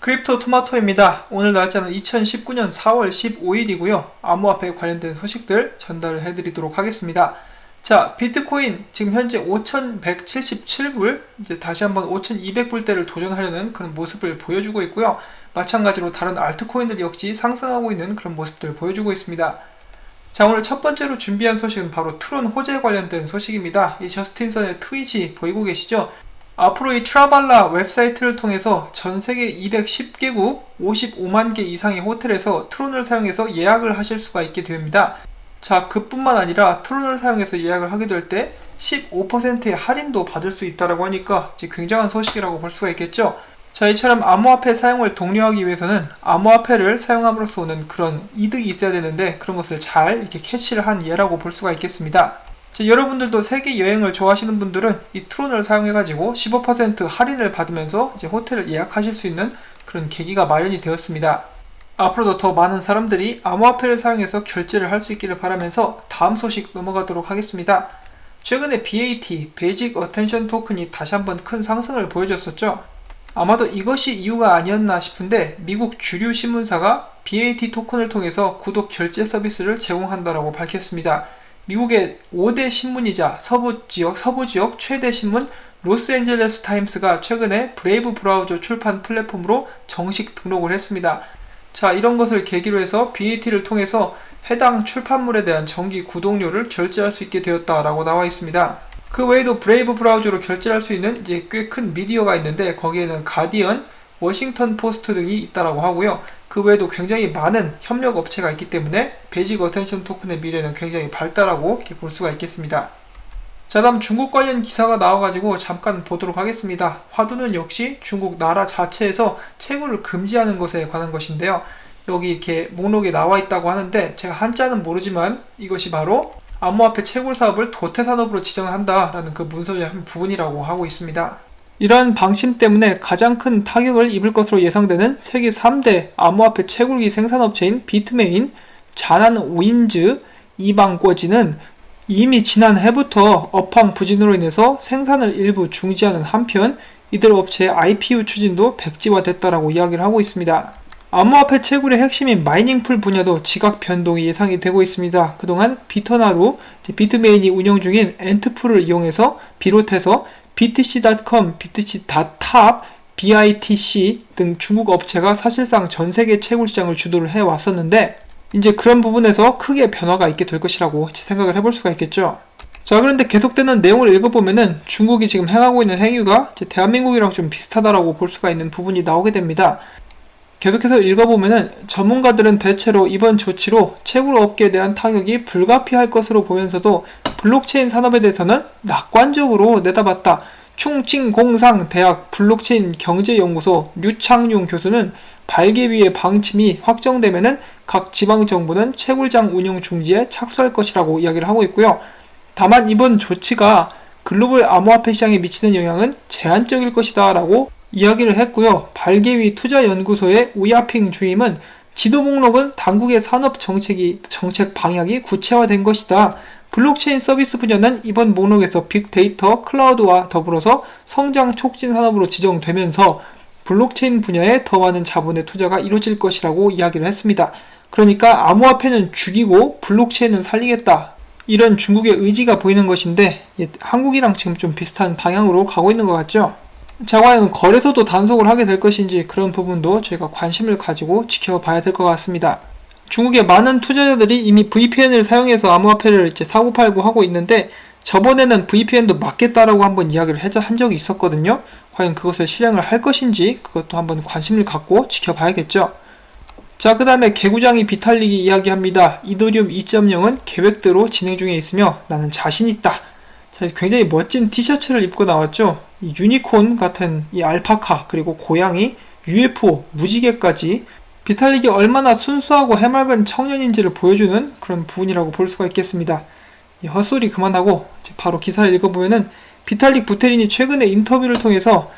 크립토 토마토입니다. 오늘 날짜는 2019년 4월 15일이고요. 암호화폐 관련된 소식들 전달을 해드리도록 하겠습니다. 자, 비트코인 지금 현재 5,177불, 이제 다시 한번 5,200불대를 도전하려는 그런 모습을 보여주고 있고요. 마찬가지로 다른 알트코인들 역시 상승하고 있는 그런 모습들 보여주고 있습니다. 자, 오늘 첫 번째로 준비한 소식은 바로 트론 호재 관련된 소식입니다. 이 저스틴 선의 트윗이 보이고 계시죠? 앞으로 이 트라발라 웹사이트를 통해서 전 세계 210개국 55만 개 이상의 호텔에서 트론을 사용해서 예약을 하실 수가 있게 됩니다. 자, 그뿐만 아니라 트론을 사용해서 예약을 하게 될 때 15%의 할인도 받을 수 있다라고 하니까 이제 굉장한 소식이라고 볼 수가 있겠죠. 자, 이처럼 암호화폐 사용을 독려하기 위해서는 암호화폐를 사용함으로써 오는 그런 이득이 있어야 되는데 그런 것을 잘 이렇게 캐치를 한 예라고 볼 수가 있겠습니다. 자, 여러분들도 세계 여행을 좋아하시는 분들은 이 트론을 사용해가지고 15% 할인을 받으면서 이제 호텔을 예약하실 수 있는 그런 계기가 마련이 되었습니다. 앞으로도 더 많은 사람들이 암호화폐를 사용해서 결제를 할 수 있기를 바라면서 다음 소식 넘어가도록 하겠습니다. 최근에 BAT, 베이직 어텐션 토큰이 다시 한번 큰 상승을 보여줬었죠. 아마도 이것이 이유가 아니었나 싶은데 미국 주류 신문사가 BAT 토큰을 통해서 구독 결제 서비스를 제공한다라고 밝혔습니다. 미국의 5대 신문이자 서부 지역, 서부 지역 최대 신문 로스앤젤레스 타임스가 최근에 브레이브 브라우저 출판 플랫폼으로 정식 등록을 했습니다. 자, 이런 것을 계기로 해서 BAT를 통해서 해당 출판물에 대한 정기 구독료를 결제할 수 있게 되었다라고 나와 있습니다. 그 외에도 브레이브 브라우저로 결제할 수 있는 이제 꽤 큰 미디어가 있는데 거기에는 가디언, 워싱턴 포스트 등이 있다라고 하고요. 그 외에도 굉장히 많은 협력 업체가 있기 때문에 베이직 어텐션 토큰의 미래는 굉장히 발달하고 이렇게 볼 수가 있겠습니다. 자 다음 중국 관련 기사가 나와가지고 잠깐 보도록 하겠습니다. 화두는 역시 중국 나라 자체에서 채굴을 금지하는 것에 관한 것인데요. 여기 이렇게 목록에 나와 있다고 하는데 제가 한자는 모르지만 이것이 바로 암호화폐 채굴 사업을 도태 산업으로 지정한다라는 그 문서의 한 부분이라고 하고 있습니다. 이러한 방침 때문에 가장 큰 타격을 입을 것으로 예상되는 세계 3대 암호화폐 채굴기 생산업체인 비트메인, 자난 오인즈, 이방꼬지는 이미 지난해부터 업황 부진으로 인해서 생산을 일부 중지하는 한편 이들 업체의 IPO 추진도 백지화됐다라고 이야기를 하고 있습니다. 암호화폐 채굴의 핵심인 마이닝풀 분야도 지각 변동이 예상이 되고 있습니다. 그동안 비터나로 비트메인이 운영 중인 엔트풀을 이용해서 비롯해서 btc.com, btc.tab, BITC 등 중국 업체가 사실상 전 세계 채굴 시장을 주도를 해 왔었는데 이제 그런 부분에서 크게 변화가 있게 될 것이라고 생각을 해볼 수가 있겠죠. 자, 그런데 계속되는 내용을 읽어보면은 중국이 지금 행하고 있는 행위가 대한민국이랑 좀 비슷하다라고 볼 수가 있는 부분이 나오게 됩니다. 계속해서 읽어보면은 전문가들은 대체로 이번 조치로 채굴 업계에 대한 타격이 불가피할 것으로 보면서도 블록체인 산업에 대해서는 낙관적으로 내다봤다. 충칭공상 대학 블록체인 경제연구소 류창용 교수는 발개비의 방침이 확정되면은 각 지방 정부는 채굴장 운영 중지에 착수할 것이라고 이야기를 하고 있고요. 다만 이번 조치가 글로벌 암호화폐 시장에 미치는 영향은 제한적일 것이다라고 이야기를 했고요. 발개위 투자연구소의 우야핑 주임은 지도 목록은 당국의 산업 정책이 정책 방향이 구체화된 것이다. 블록체인 서비스 분야는 이번 목록에서 빅데이터, 클라우드와 더불어서 성장 촉진 산업으로 지정되면서 블록체인 분야에 더 많은 자본의 투자가 이루어질 것이라고 이야기를 했습니다. 그러니까 암호화폐는 죽이고 블록체인은 살리겠다. 이런 중국의 의지가 보이는 것인데 한국이랑 지금 좀 비슷한 방향으로 가고 있는 것 같죠? 자, 과연 거래소도 단속을 하게 될 것인지 그런 부분도 저희가 관심을 가지고 지켜봐야 될 것 같습니다. 중국의 많은 투자자들이 이미 VPN을 사용해서 암호화폐를 이제 사고 팔고 하고 있는데 저번에는 VPN도 막겠다라고 한번 이야기를 한 적이 있었거든요. 과연 그것을 실행을 할 것인지 그것도 한번 관심을 갖고 지켜봐야겠죠. 자, 그 다음에 개구장이 비탈리기 이야기합니다. 이더리움 2.0은 계획대로 진행 중에 있으며 나는 자신 있다. 자, 굉장히 멋진 티셔츠를 입고 나왔죠. 이 유니콘 같은 이 알파카 그리고 고양이, UFO, 무지개까지 비탈릭이 얼마나 순수하고 해맑은 청년인지를 보여주는 그런 부분이라고 볼 수가 있겠습니다. 이 헛소리 그만하고 바로 기사를 읽어보면은 비탈릭 부테린이 최근에 인터뷰를 통해서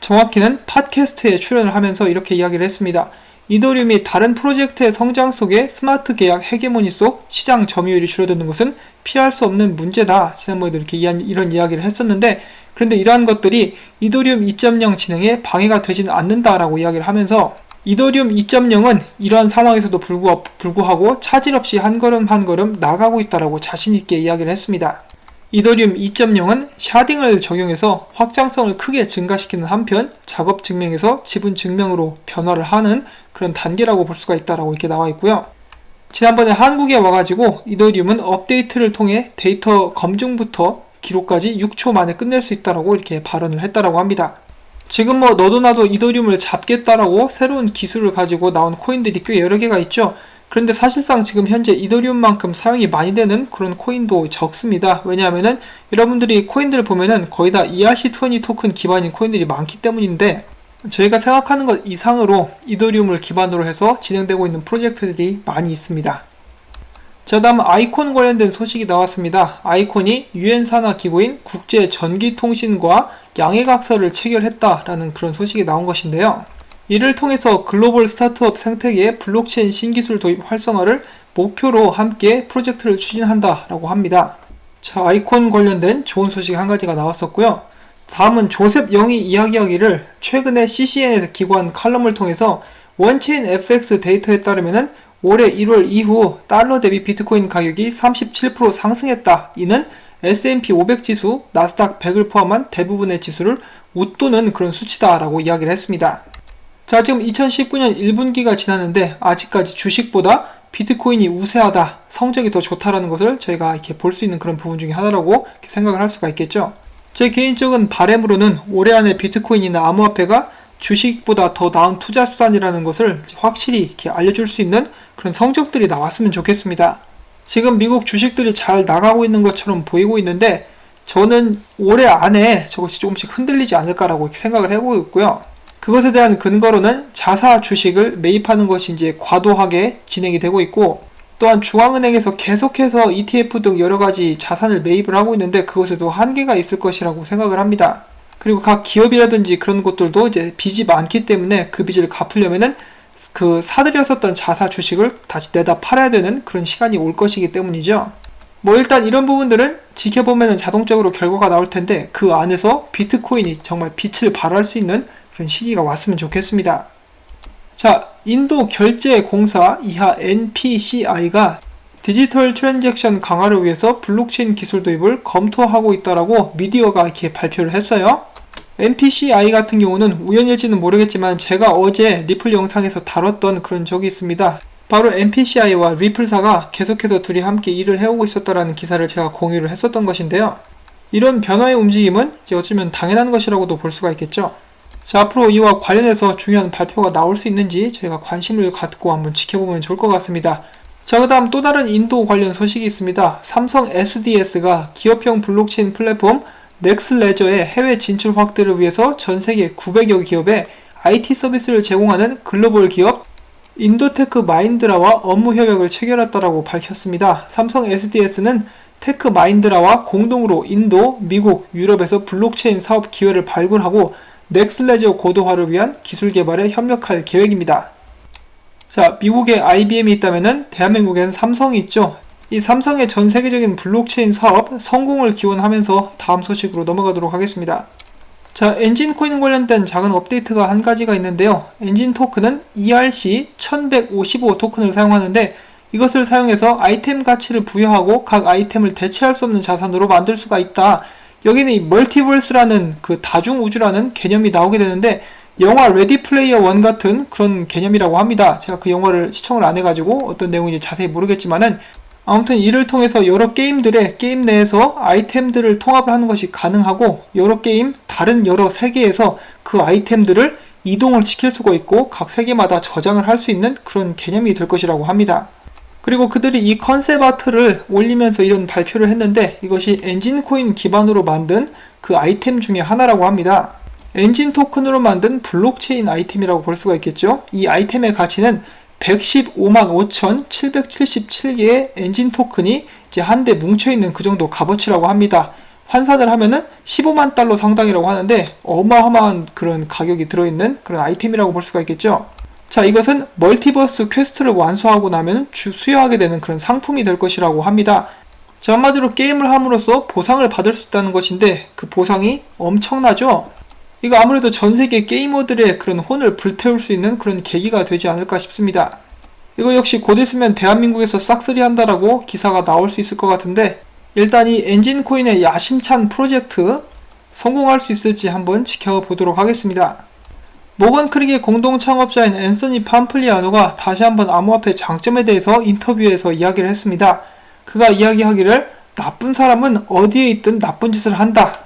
정확히는 팟캐스트에 출연을 하면서 이렇게 이야기를 했습니다. 이더리움이 다른 프로젝트의 성장 속에 스마트 계약 헤게모니 속 시장 점유율이 줄어드는 것은 피할 수 없는 문제다. 지난번에도 이렇게 이런 이야기를 했었는데 그런데 이러한 것들이 이더리움 2.0 진행에 방해가 되지는 않는다라고 이야기를 하면서 이더리움 2.0은 이러한 상황에서도 불구하고 차질 없이 한 걸음 한 걸음 나가고 있다라고 자신 있게 이야기를 했습니다. 이더리움 2.0은 샤딩을 적용해서 확장성을 크게 증가시키는 한편 작업 증명에서 지분 증명으로 변화를 하는 그런 단계라고 볼 수가 있다라고 이렇게 나와 있고요. 지난번에 한국에 와가지고 이더리움은 업데이트를 통해 데이터 검증부터 기록까지 6초 만에 끝낼 수 있다라고 이렇게 발언을 했다라고 합니다. 지금 뭐 너도 나도 이더리움을 잡겠다라고 새로운 기술을 가지고 나온 코인들이 꽤 여러 개가 있죠. 그런데 사실상 지금 현재 이더리움만큼 사용이 많이 되는 그런 코인도 적습니다. 왜냐하면은 여러분들이 코인들을 보면은 거의 다 ERC20 토큰 기반인 코인들이 많기 때문인데 저희가 생각하는 것 이상으로 이더리움을 기반으로 해서 진행되고 있는 프로젝트들이 많이 있습니다. 자 다음 아이콘 관련된 소식이 나왔습니다. 아이콘이 유엔 산하 기구인 국제 전기통신과 양해각서를 체결했다라는 그런 소식이 나온 것인데요. 이를 통해서 글로벌 스타트업 생태계의 블록체인 신기술 도입 활성화를 목표로 함께 프로젝트를 추진한다라고 합니다. 자, 아이콘 관련된 좋은 소식 한 가지가 나왔었고요. 다음은 조셉 영이 이야기하기를 최근에 CCN에서 기고한 칼럼을 통해서 원체인 FX 데이터에 따르면 올해 1월 이후 달러 대비 비트코인 가격이 37% 상승했다. 이는 S&P 500 지수, 나스닥 100을 포함한 대부분의 지수를 웃도는 그런 수치다라고 이야기를 했습니다. 자, 지금 2019년 1분기가 지났는데 아직까지 주식보다 비트코인이 우세하다, 성적이 더 좋다라는 것을 저희가 이렇게 볼 수 있는 그런 부분 중에 하나라고 생각을 할 수가 있겠죠. 제 개인적인 바램으로는 올해 안에 비트코인이나 암호화폐가 주식보다 더 나은 투자 수단이라는 것을 확실히 이렇게 알려줄 수 있는 그런 성적들이 나왔으면 좋겠습니다. 지금 미국 주식들이 잘 나가고 있는 것처럼 보이고 있는데 저는 올해 안에 저것이 조금씩 흔들리지 않을까라고 생각을 해보고 있고요. 그것에 대한 근거로는 자사 주식을 매입하는 것이 이제 과도하게 진행이 되고 있고 또한 중앙은행에서 계속해서 ETF 등 여러 가지 자산을 매입을 하고 있는데 그것에도 한계가 있을 것이라고 생각을 합니다. 그리고 각 기업이라든지 그런 곳들도 이제 빚이 많기 때문에 그 빚을 갚으려면은 그 사들였었던 자사 주식을 다시 내다 팔아야 되는 그런 시간이 올 것이기 때문이죠. 뭐 일단 이런 부분들은 지켜보면 자동적으로 결과가 나올 텐데 그 안에서 비트코인이 정말 빛을 발할 수 있는 그런 시기가 왔으면 좋겠습니다. 자, 인도 결제 공사 이하 NPCI가 디지털 트랜잭션 강화를 위해서 블록체인 기술 도입을 검토하고 있다라고 미디어가 이렇게 발표를 했어요. NPCI 같은 경우는 우연일지는 모르겠지만 제가 어제 리플 영상에서 다뤘던 그런 적이 있습니다. 바로 NPCI와 리플사가 계속해서 둘이 함께 일을 해오고 있었다라는 기사를 제가 공유를 했었던 것인데요. 이런 변화의 움직임은 어쩌면 당연한 것이라고도 볼 수가 있겠죠. 자, 앞으로 이와 관련해서 중요한 발표가 나올 수 있는지 저희가 관심을 갖고 한번 지켜보면 좋을 것 같습니다. 자, 그 다음 또 다른 인도 관련 소식이 있습니다. 삼성 SDS가 기업형 블록체인 플랫폼 넥슬레저의 해외 진출 확대를 위해서 전 세계 900여 기업에 IT 서비스를 제공하는 글로벌 기업 인도테크 마인드라와 업무 협약을 체결했다고 밝혔습니다. 삼성 SDS는 테크 마인드라와 공동으로 인도, 미국, 유럽에서 블록체인 사업 기회를 발굴하고 넥슬레저 고도화를 위한 기술 개발에 협력할 계획입니다. 자, 미국에 IBM이 있다면 대한민국에는 삼성이 있죠. 이 삼성의 전 세계적인 블록체인 사업 성공을 기원하면서 다음 소식으로 넘어가도록 하겠습니다. 자, 엔진 코인 관련된 작은 업데이트가 한 가지가 있는데요. 엔진 토큰은 ERC 1155 토큰을 사용하는데 이것을 사용해서 아이템 가치를 부여하고 각 아이템을 대체할 수 없는 자산으로 만들 수가 있다. 여기는 이 멀티버스라는 그 다중 우주라는 개념이 나오게 되는데 영화 레디 플레이어 원 같은 그런 개념이라고 합니다. 제가 그 영화를 시청을 안 해가지고 어떤 내용인지 자세히 모르겠지만은 아무튼 이를 통해서 여러 게임들의 게임 내에서 아이템들을 통합을 하는 것이 가능하고 여러 게임 다른 여러 세계에서 그 아이템들을 이동을 시킬 수가 있고 각 세계마다 저장을 할 수 있는 그런 개념이 될 것이라고 합니다. 그리고 그들이 이 컨셉 아트를 올리면서 이런 발표를 했는데 이것이 엔진 코인 기반으로 만든 그 아이템 중에 하나라고 합니다. 엔진 토큰으로 만든 블록체인 아이템이라고 볼 수가 있겠죠. 이 아이템의 가치는 115만 5,777개의 엔진 토큰이 이제 한 대 뭉쳐있는 그 정도 값어치라고 합니다. 환산을 하면은 15만 달러 상당이라고 하는데 어마어마한 그런 가격이 들어있는 그런 아이템이라고 볼 수가 있겠죠. 자, 이것은 멀티버스 퀘스트를 완수하고 나면 수여하게 되는 그런 상품이 될 것이라고 합니다. 자, 한마디로 게임을 함으로써 보상을 받을 수 있다는 것인데 그 보상이 엄청나죠? 이거 아무래도 전 세계 게이머들의 그런 혼을 불태울 수 있는 그런 계기가 되지 않을까 싶습니다. 이거 역시 곧 있으면 대한민국에서 싹쓸이 한다라고 기사가 나올 수 있을 것 같은데 일단 이 엔진 코인의 야심찬 프로젝트 성공할 수 있을지 한번 지켜보도록 하겠습니다. 모건 크릭의 공동 창업자인 앤서니 팜플리아노가 다시 한번 암호화폐 장점에 대해서 인터뷰에서 이야기를 했습니다. 그가 이야기하기를 나쁜 사람은 어디에 있든 나쁜 짓을 한다.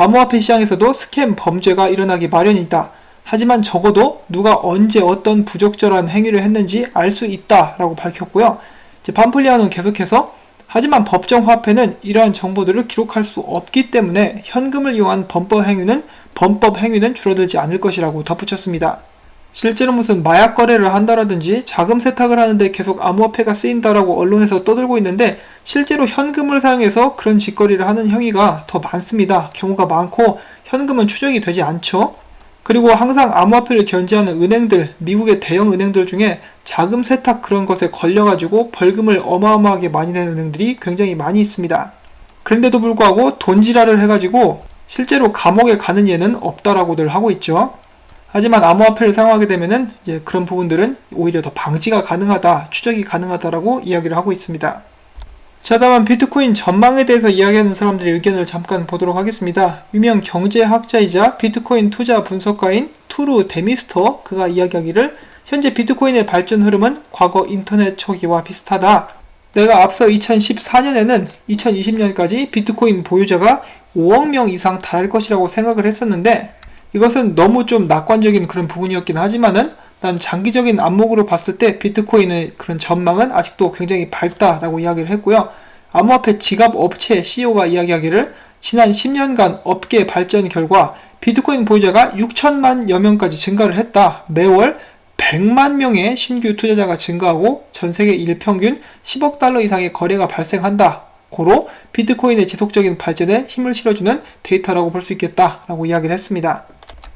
암호화폐 시장에서도 스캠 범죄가 일어나기 마련이다. 하지만 적어도 누가 언제 어떤 부적절한 행위를 했는지 알 수 있다라고 밝혔고요. 이제 팜플리아노는 계속해서 하지만 법정 화폐는 이러한 정보들을 기록할 수 없기 때문에 현금을 이용한 범법 행위는 범법 행위는 줄어들지 않을 것이라고 덧붙였습니다. 실제로 무슨 마약 거래를 한다라든지 자금 세탁을 하는데 계속 암호화폐가 쓰인다라고 언론에서 떠들고 있는데 실제로 현금을 사용해서 그런 짓거리를 하는 행위가 더 많습니다. 경우가 많고 현금은 추적이 되지 않죠. 그리고 항상 암호화폐를 견제하는 은행들, 미국의 대형 은행들 중에 자금 세탁 그런 것에 걸려가지고 벌금을 어마어마하게 많이 내는 은행들이 굉장히 많이 있습니다. 그런데도 불구하고 돈지랄을 해가지고 실제로 감옥에 가는 예는 없다라고들 하고 있죠. 하지만 암호화폐를 사용하게 되면은 이제 그런 부분들은 오히려 더 방지가 가능하다, 추적이 가능하다라고 이야기를 하고 있습니다. 자, 다만 비트코인 전망에 대해서 이야기하는 사람들의 의견을 잠깐 보도록 하겠습니다. 유명 경제학자이자 비트코인 투자 분석가인 투루 데미스터 그가 이야기하기를 현재 비트코인의 발전 흐름은 과거 인터넷 초기와 비슷하다. 내가 앞서 2014년에는 2020년까지 비트코인 보유자가 5억 명 이상 달할 것이라고 생각을 했었는데 이것은 너무 좀 낙관적인 그런 부분이었긴 하지만은 난 장기적인 안목으로 봤을 때 비트코인의 그런 전망은 아직도 굉장히 밝다라고 이야기를 했고요. 암호화폐 지갑 업체 CEO가 이야기하기를 지난 10년간 업계 발전 결과 비트코인 보유자가 6천만여 명까지 증가를 했다. 매월 100만 명의 신규 투자자가 증가하고 전 세계 일평균 10억 달러 이상의 거래가 발생한다. 고로 비트코인의 지속적인 발전에 힘을 실어주는 데이터라고 볼 수 있겠다라고 이야기를 했습니다.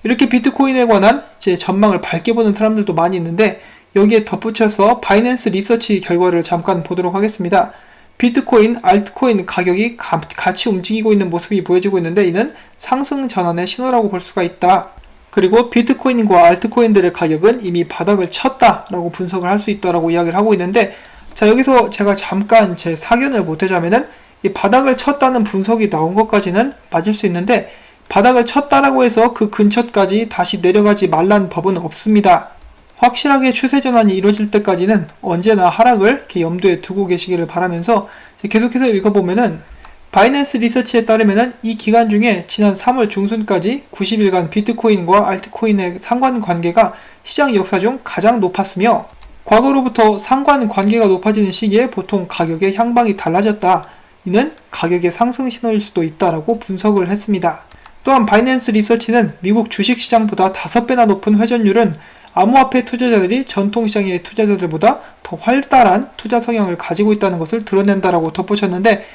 이렇게 비트코인에 관한 제 전망을 밝게 보는 사람들도 많이 있는데 여기에 덧붙여서 바이낸스 리서치 결과를 잠깐 보도록 하겠습니다. 비트코인, 알트코인 가격이 가, 같이 움직이고 있는 모습이 보여지고 있는데 이는 상승 전환의 신호라고 볼 수가 있다. 그리고 비트코인과 알트코인들의 가격은 이미 바닥을 쳤다라고 분석을 할 수 있다라고 이야기를 하고 있는데 자 여기서 제가 잠깐 제 사견을 보태자면은 이 바닥을 쳤다는 분석이 나온 것까지는 맞을 수 있는데 바닥을 쳤다라고 해서 그 근처까지 다시 내려가지 말란 법은 없습니다. 확실하게 추세 전환이 이루어질 때까지는 언제나 하락을 염두에 두고 계시기를 바라면서 계속해서 읽어보면은 바이낸스 리서치에 따르면은 이 기간 중에 지난 3월 중순까지 90일간 비트코인과 알트코인의 상관 관계가 시장 역사 중 가장 높았으며 과거로부터 상관 관계가 높아지는 시기에 보통 가격의 향방이 달라졌다. 이는 가격의 상승 신호일 수도 있다라고 분석을 했습니다. 또한 바이낸스 리서치는 미국 주식시장보다 5배나 높은 회전율은 암호화폐 투자자들이 전통시장의 투자자들보다 더 활달한 투자 성향을 가지고 있다는 것을 드러낸다라고 덧붙였는데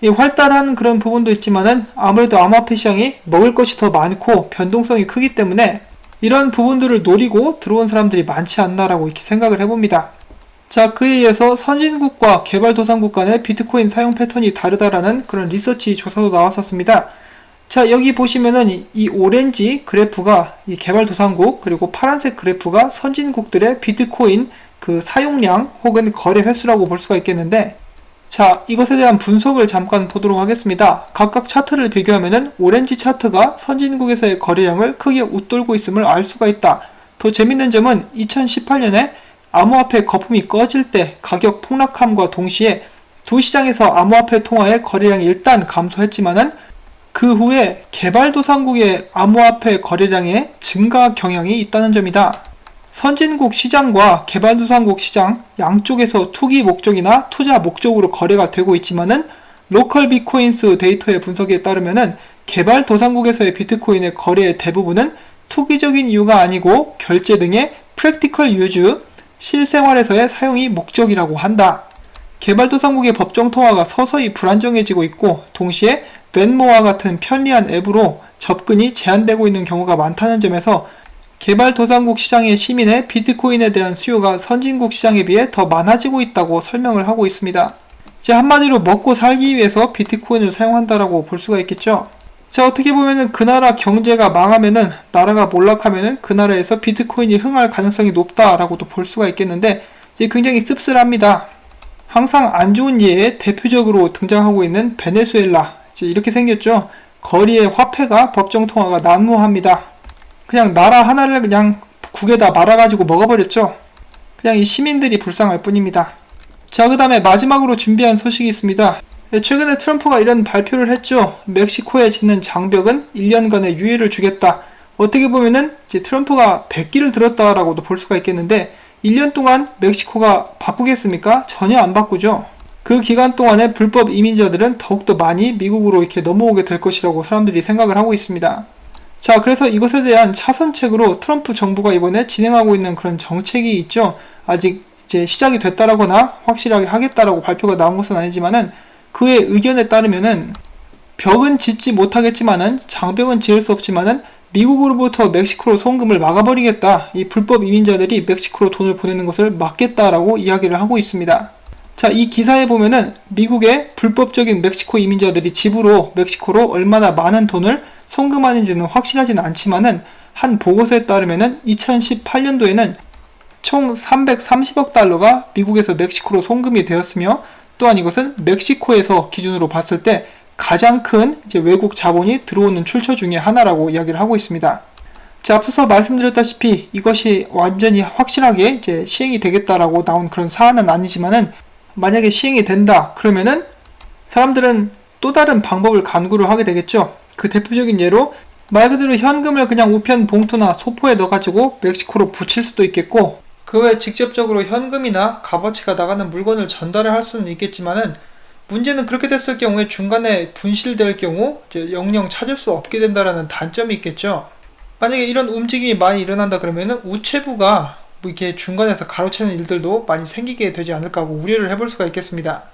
이 활달한 그런 부분도 있지만은 아무래도 암호화폐 시장이 먹을 것이 더 많고 변동성이 크기 때문에 이런 부분들을 노리고 들어온 사람들이 많지 않나라고 이렇게 생각을 해봅니다. 자, 그에 의해서 선진국과 개발도상국 간의 비트코인 사용 패턴이 다르다라는 그런 리서치 조사도 나왔었습니다. 자, 여기 보시면은 이 오렌지 그래프가 이 개발도상국 그리고 파란색 그래프가 선진국들의 비트코인 그 사용량 혹은 거래 횟수라고 볼 수가 있겠는데 자, 이것에 대한 분석을 잠깐 보도록 하겠습니다. 각각 차트를 비교하면은 오렌지 차트가 선진국에서의 거래량을 크게 웃돌고 있음을 알 수가 있다. 더 재밌는 점은 2018년에 암호화폐 거품이 꺼질 때 가격 폭락함과 동시에 두 시장에서 암호화폐 통화의 거래량이 일단 감소했지만은 그 후에 개발도상국의 암호화폐 거래량의 증가 경향이 있다는 점이다. 선진국 시장과 개발도상국 시장 양쪽에서 투기 목적이나 투자 목적으로 거래가 되고 있지만은 로컬 비코인스 데이터의 분석에 따르면은 개발도상국에서의 비트코인의 거래의 대부분은 투기적인 이유가 아니고 결제 등의 프랙티컬 유즈, 실생활에서의 사용이 목적이라고 한다. 개발도상국의 법정 통화가 서서히 불안정해지고 있고 동시에 벤모와 같은 편리한 앱으로 접근이 제한되고 있는 경우가 많다는 점에서 개발도상국 시장의 시민의 비트코인에 대한 수요가 선진국 시장에 비해 더 많아지고 있다고 설명을 하고 있습니다. 이제 한마디로 먹고 살기 위해서 비트코인을 사용한다라고 볼 수가 있겠죠. 자, 어떻게 보면은 그 나라 경제가 망하면은 나라가 몰락하면은 그 나라에서 비트코인이 흥할 가능성이 높다라고도 볼 수가 있겠는데 이제 굉장히 씁쓸합니다. 항상 안 좋은 예에 대표적으로 등장하고 있는 베네수엘라 이렇게 생겼죠. 거리의 화폐가 법정 통화가 난무합니다. 그냥 나라 하나를 그냥 국에다 말아가지고 먹어버렸죠. 그냥 이 시민들이 불쌍할 뿐입니다. 자, 그 다음에 마지막으로 준비한 소식이 있습니다. 예, 최근에 트럼프가 이런 발표를 했죠. 멕시코에 짓는 장벽은 1년간의 유예를 주겠다. 어떻게 보면은 이제 트럼프가 백기를 들었다라고도 볼 수가 있겠는데 1년 동안 멕시코가 바꾸겠습니까? 전혀 안 바꾸죠. 그 기간 동안에 불법 이민자들은 더욱더 많이 미국으로 이렇게 넘어오게 될 것이라고 사람들이 생각을 하고 있습니다. 자, 그래서 이것에 대한 차선책으로 트럼프 정부가 이번에 진행하고 있는 그런 정책이 있죠. 아직 이제 시작이 됐다라거나 확실하게 하겠다라고 발표가 나온 것은 아니지만은 그의 의견에 따르면은 벽은 짓지 못하겠지만은 장벽은 지을 수 없지만은 미국으로부터 멕시코로 송금을 막아버리겠다. 이 불법 이민자들이 멕시코로 돈을 보내는 것을 막겠다라고 이야기를 하고 있습니다. 자, 이 기사에 보면은 미국의 불법적인 멕시코 이민자들이 집으로 멕시코로 얼마나 많은 돈을 송금하는지는 확실하지는 않지만은 한 보고서에 따르면은 2018년도에는 총 330억 달러가 미국에서 멕시코로 송금이 되었으며 또한 이것은 멕시코에서 기준으로 봤을 때 가장 큰 이제 외국 자본이 들어오는 출처 중에 하나라고 이야기를 하고 있습니다. 자, 앞서서 말씀드렸다시피 이것이 완전히 확실하게 이제 시행이 되겠다라고 나온 그런 사안은 아니지만은 만약에 시행이 된다 그러면은 사람들은 또 다른 방법을 간구를 하게 되겠죠. 그 대표적인 예로 말 그대로 현금을 그냥 우편 봉투나 소포에 넣어가지고 멕시코로 붙일 수도 있겠고 그 외 직접적으로 현금이나 값어치가 나가는 물건을 전달을 할 수는 있겠지만은 문제는 그렇게 됐을 경우에 중간에 분실될 경우 영영 찾을 수 없게 된다라는 단점이 있겠죠. 만약에 이런 움직임이 많이 일어난다 그러면은 우체부가 뭐 이렇게 중간에서 가로채는 일들도 많이 생기게 되지 않을까 하고 우려를 해볼 수가 있겠습니다.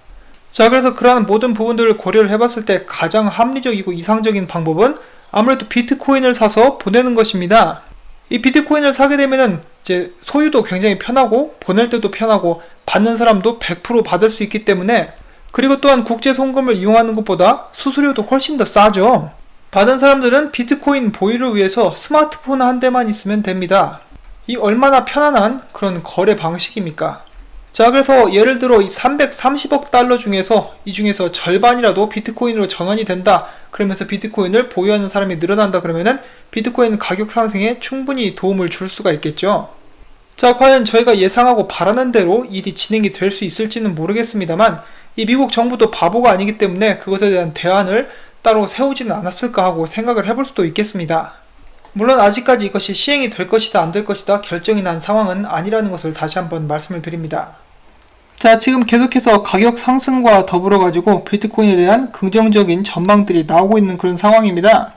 자, 그래서 그러한 모든 부분들을 고려를 해봤을 때 가장 합리적이고 이상적인 방법은 아무래도 비트코인을 사서 보내는 것입니다. 이 비트코인을 사게 되면은 이제 소유도 굉장히 편하고 보낼 때도 편하고 받는 사람도 100% 받을 수 있기 때문에 그리고 또한 국제 송금을 이용하는 것보다 수수료도 훨씬 더 싸죠. 받은 사람들은 비트코인 보유를 위해서 스마트폰 한 대만 있으면 됩니다. 이 얼마나 편안한 그런 거래 방식입니까? 자, 그래서 예를 들어 이 330억 달러 중에서 이 중에서 절반이라도 비트코인으로 전환이 된다. 그러면서 비트코인을 보유하는 사람이 늘어난다 그러면은 비트코인 가격 상승에 충분히 도움을 줄 수가 있겠죠. 자, 과연 저희가 예상하고 바라는 대로 일이 진행이 될 수 있을지는 모르겠습니다만 이 미국 정부도 바보가 아니기 때문에 그것에 대한 대안을 따로 세우지는 않았을까 하고 생각을 해볼 수도 있겠습니다. 물론 아직까지 이것이 시행이 될 것이다 안 될 것이다 결정이 난 상황은 아니라는 것을 다시 한번 말씀을 드립니다. 자, 지금 계속해서 가격 상승과 더불어 가지고 비트코인에 대한 긍정적인 전망들이 나오고 있는 그런 상황입니다.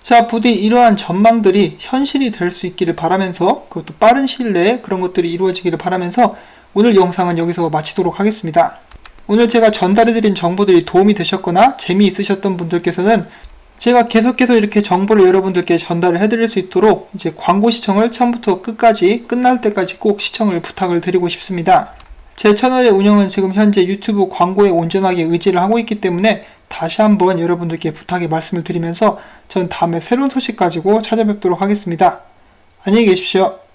자, 부디 이러한 전망들이 현실이 될 수 있기를 바라면서 그것도 빠른 시일 내에 그런 것들이 이루어지기를 바라면서 오늘 영상은 여기서 마치도록 하겠습니다. 오늘 제가 전달해드린 정보들이 도움이 되셨거나 재미있으셨던 분들께서는 제가 계속해서 이렇게 정보를 여러분들께 전달을 해드릴 수 있도록 이제 광고 시청을 처음부터 끝까지 끝날 때까지 꼭 시청을 부탁을 드리고 싶습니다. 제 채널의 운영은 지금 현재 유튜브 광고에 온전하게 의지를 하고 있기 때문에 다시 한번 여러분들께 부탁의 말씀을 드리면서 전 다음에 새로운 소식 가지고 찾아뵙도록 하겠습니다. 안녕히 계십시오.